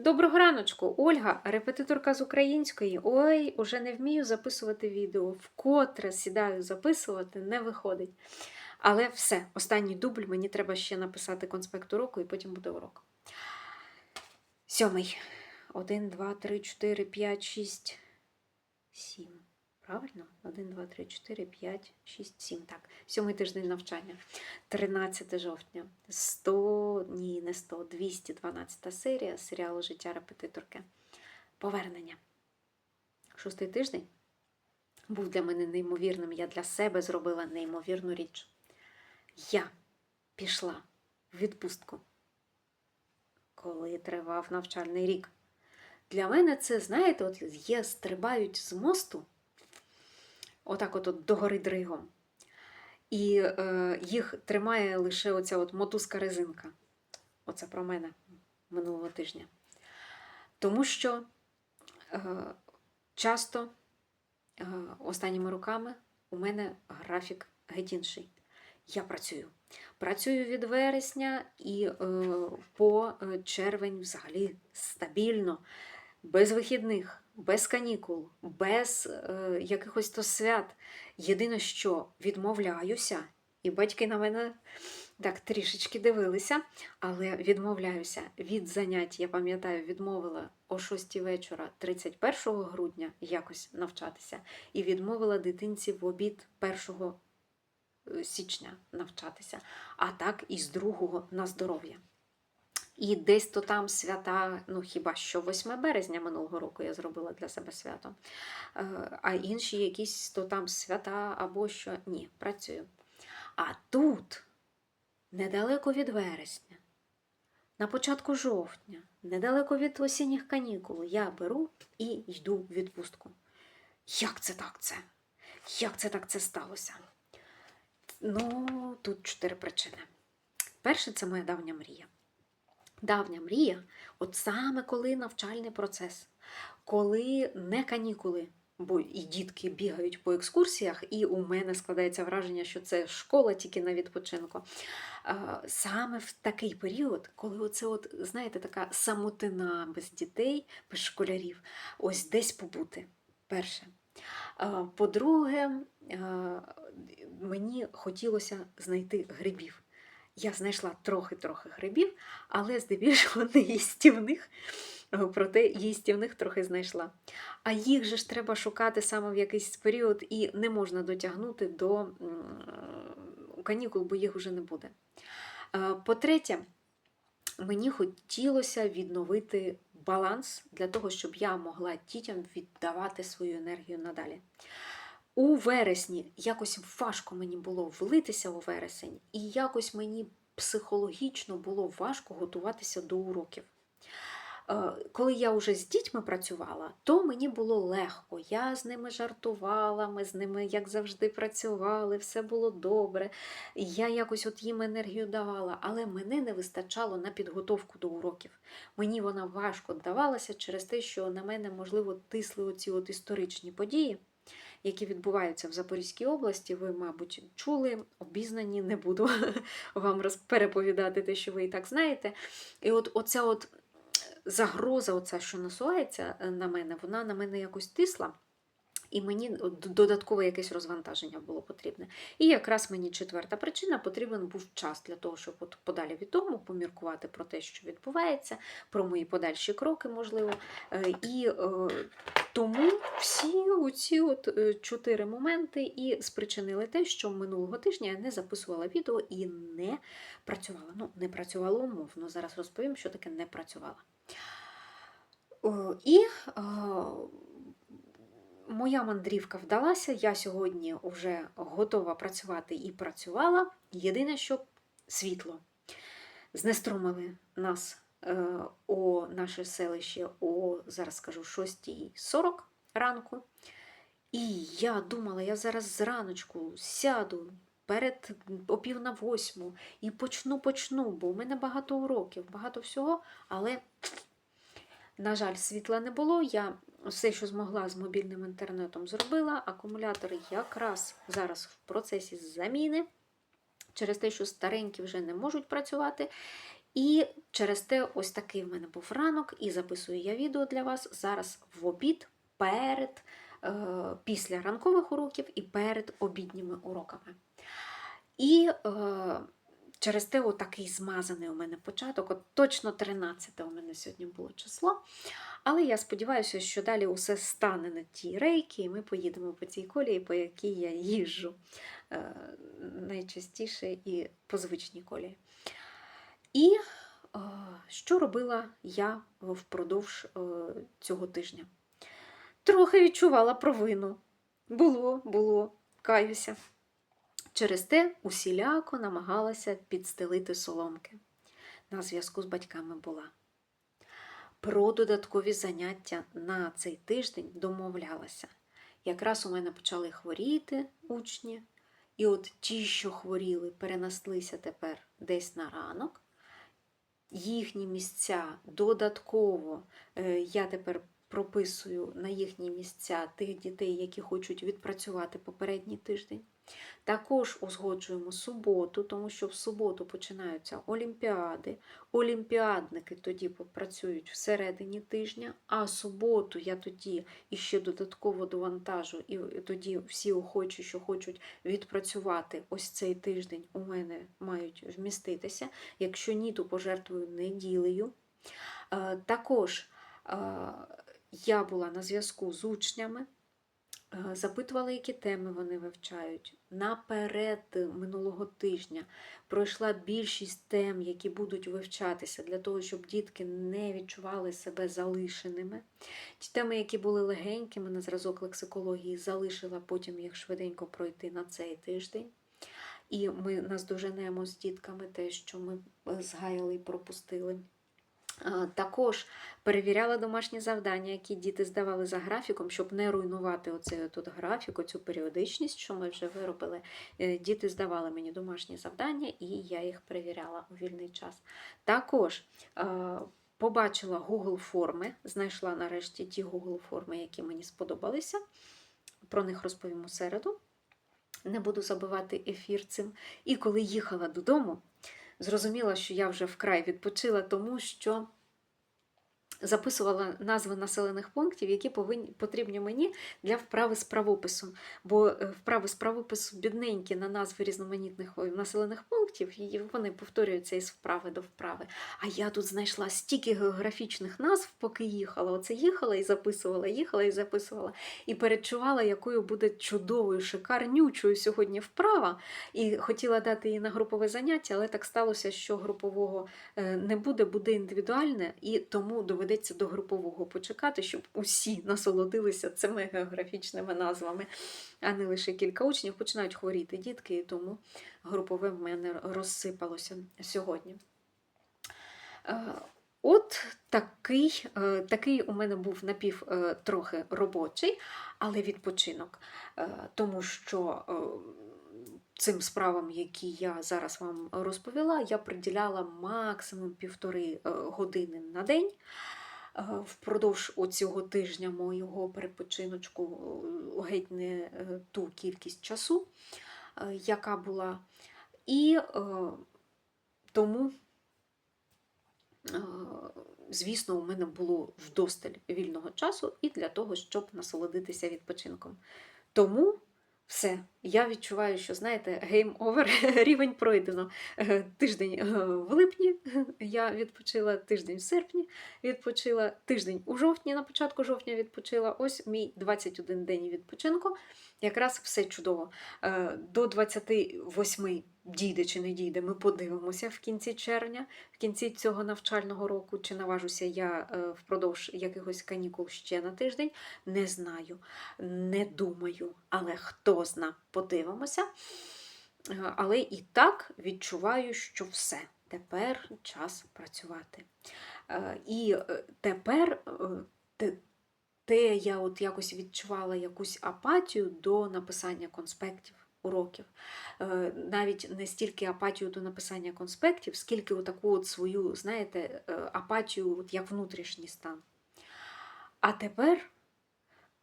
Доброго раночку, Ольга, репетиторка з української. Ой, уже не вмію записувати відео. Вкотре сідаю записувати, не виходить. Але все, останній дубль, мені треба ще написати конспект уроку і потім буде урок. Сьомий. Один, два, три, чотири, п'ять, шість, сім. Правильно? Один, два, три, чотири, п'ять, шість, сім. Так, сьомий тиждень навчання. 13 жовтня. 100, ні, не 100, 212 серія серіалу Життя репетиторки. Повернення. Шостий тиждень був для мене неймовірним. Я для себе зробила неймовірну річ. Я пішла в відпустку, коли тривав навчальний рік. Для мене це, знаєте, от є, стрибають з мосту, отак от, догори дригом. І е, їх тримає лише оця от мотузка резинка. Оце про мене минулого тижня. Тому що е, часто е, останніми роками у мене графік геть інший. Я працюю. Працюю від вересня і е, по е, червень взагалі стабільно, без вихідних, без канікул, без е, якихось то свят. Єдине, що відмовляюся, і батьки на мене так трішечки дивилися, але відмовляюся від занять. Я пам'ятаю, відмовила о 6 вечора 31 грудня якось навчатися, і відмовила дитинці в обід 1 січня навчатися, а так і з 2 на здоров'я. І десь то там свята, ну хіба що 8 березня минулого року я зробила для себе свято. Е, А інші якісь то там свята або що ні, працюю. А тут, недалеко від вересня, на початку жовтня, недалеко від осінніх канікул, я беру і йду в відпустку. Як це так це? Як це так це сталося? Ну, тут чотири причини. Перше, це моя давня мрія. Давня мрія, от саме коли навчальний процес, коли не канікули, бо і дітки бігають по екскурсіях, і у мене складається враження, що це школа тільки на відпочинку. Саме в такий період, коли оце, от, знаєте, така самотина без дітей, без школярів, ось десь побути. Перше. По-друге, мені хотілося знайти грибів. Я знайшла трохи-трохи грибів, але здебільшого не їстівних, проте їстівних трохи знайшла. А їх же ж треба шукати саме в якийсь період і не можна дотягнути до канікул, бо їх вже не буде. Е, По-третє, мені хотілося відновити баланс для того, щоб я могла дітям віддавати свою енергію надалі. У вересні якось важко мені було влитися у вересень, і якось мені психологічно було важко готуватися до уроків. Е, Коли я вже з дітьми працювала, то мені було легко. Я з ними жартувала, ми з ними, як завжди, працювали, все було добре. Я якось от їм енергію давала, але мене не вистачало на підготовку до уроків. Мені вона важко давалася через те, що на мене, можливо, тисли оці от історичні події які відбуваються в Запорізькій області, ви, мабуть, чули, обізнані, не буду вам переповідати те, що ви і так знаєте. І от оця от загроза, оця, що насувається е, на мене, вона на мене якось тисла. І мені додаткове якесь розвантаження було потрібне. І якраз мені четверта причина потрібен був час для того, щоб от подалі від тому поміркувати про те, що відбувається, про мої подальші кроки, можливо. Е, І е, тому всі оці от е, чотири моменти і спричинили те, що минулого тижня я не записувала відео і не працювала. Ну, не працювала умовно. Зараз розповім, що таке не працювала. І моя мандрівка вдалася. Я сьогодні вже готова працювати і працювала. Єдине, що світло. Знеструмили нас о наше селище о, зараз скажу, 6.40 ранку. І я думала, я зараз зраночку сяду перед о пів на восьму і почну, почну, бо у мене багато уроків, багато всього, але, на жаль, світла не було. Я все, що змогла з мобільним інтернетом, зробила. Акумулятори якраз зараз в процесі заміни через те, що старенькі вже не можуть працювати. І через те ось такий в мене був ранок, і записую я відео для вас зараз в обід перед, е, після ранкових уроків і перед обідніми уроками. І е, через те отакий змазаний у мене початок. От точно 13 у мене сьогодні було число. Але я сподіваюся, що далі усе стане на ті рейки, і ми поїдемо по цій колії, по якій я їжджу е, найчастіше і по звичній колії. І що робила я впродовж е, цього тижня? Трохи відчувала провину. Було, було, каюся. Через те усіляко намагалася підстелити соломки. На зв'язку з батьками була. Про додаткові заняття на цей тиждень домовлялася. Якраз у мене почали хворіти учні, і от ті, що хворіли, перенеслися тепер десь на ранок. Їхні місця додатково. Е, я тепер прописую на їхні місця тих дітей, які хочуть відпрацювати попередній тиждень. Також узгоджуємо суботу, тому що в суботу починаються олімпіади. Олімпіадники тоді попрацюють всередині тижня, а суботу я тоді іще додатково довантажу, і тоді всі охочі, що хочуть відпрацювати ось цей тиждень, у мене мають вміститися. Якщо ні, то пожертвую неділею. Е, Також е, я була на зв'язку з учнями. Е, Запитувала, які теми вони вивчають. Наперед минулого тижня пройшла більшість тем, які будуть вивчатися, для того, щоб дітки не відчували себе залишеними. Ті теми, які були легенькими на зразок лексикології, залишила потім їх швиденько пройти на цей тиждень. І ми наздоженемо з дітками те, що ми е, згаяли і пропустили. Також перевіряла домашні завдання, які діти здавали за графіком, щоб не руйнувати оцей тут графік, оцю періодичність, що ми вже виробили. Е, Діти здавали мені домашні завдання, і я їх перевіряла у вільний час. Також побачила Google форми, знайшла нарешті ті Google форми, які мені сподобалися. Про них розповім у середу. Не буду забивати ефір цим. І коли їхала додому, зрозуміла, що я вже вкрай відпочила, тому що записувала назви населених пунктів, які повинні, потрібні мені для вправи з правописом. Бо е, вправи з правопису бідненькі на назви різноманітних населених пунктів, і вони повторюються із вправи до вправи. А я тут знайшла стільки географічних назв, поки їхала. Оце їхала і записувала, їхала і записувала. І передчувала, якою буде чудовою, шикарнючою сьогодні вправа. І хотіла дати її на групове заняття, але так сталося, що групового е, не буде, буде індивідуальне, і тому доведеться до групового почекати, щоб усі насолодилися цими географічними назвами, а не лише кілька учнів починають хворіти дітки, і тому групове в мене розсипалося сьогодні. Е, От такий, е, такий у мене був напів е, трохи робочий, але відпочинок, тому що цим справам, які я зараз вам розповіла, я приділяла максимум півтори години на день. Е, Впродовж цього тижня моєго перепочиночку е, геть не е, ту кількість часу, яка була. І тому, звісно, у мене було вдосталь вільного часу і для того, щоб насолодитися відпочинком. Тому все, я відчуваю, що знаєте, гейм овер, рівень пройдено. Е, Тиждень е, в липні я відпочила, тиждень в серпні відпочила, тиждень у жовтні, на початку жовтня відпочила. Ось мій 21 день відпочинку. Якраз все чудово. Е, До 28 дійде чи не дійде, ми подивимося в кінці червня, в кінці цього навчального року, чи наважуся я е, впродовж якихось канікул ще на тиждень. Не знаю, не думаю, але хто зна, подивимося. Е, Але і так відчуваю, що все. Тепер час працювати. Е, І тепер те- те я от якось відчувала якусь апатію до написання конспектів, уроків. Е, Навіть не стільки апатію до написання конспектів, скільки таку от свою, знаєте, е, апатію, от як внутрішній стан. А тепер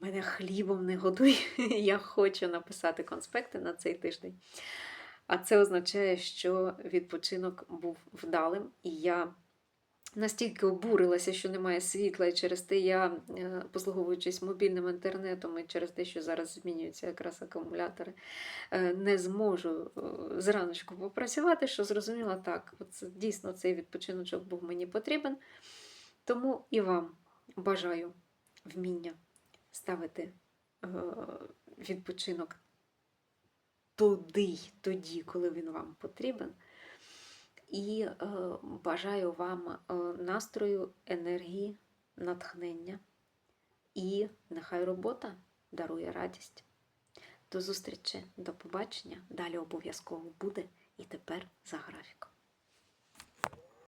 мене хлібом не годуй, я хочу написати конспекти на цей тиждень. А це означає, що відпочинок був вдалим, і я настільки обурилася, що немає світла, і через те я, е, послуговуючись мобільним інтернетом, і через те, що зараз змінюються якраз акумулятори, е, не зможу е, зраночку попрацювати, що зрозуміла так, от дійсно цей відпочиночок був мені потрібен. Тому і вам бажаю вміння ставити відпочинок туди, тоді, коли він вам потрібен. І е, бажаю вам е, настрою, енергії, натхнення. І нехай робота дарує радість. До зустрічі, до побачення. Далі обов'язково буде і тепер за графіком.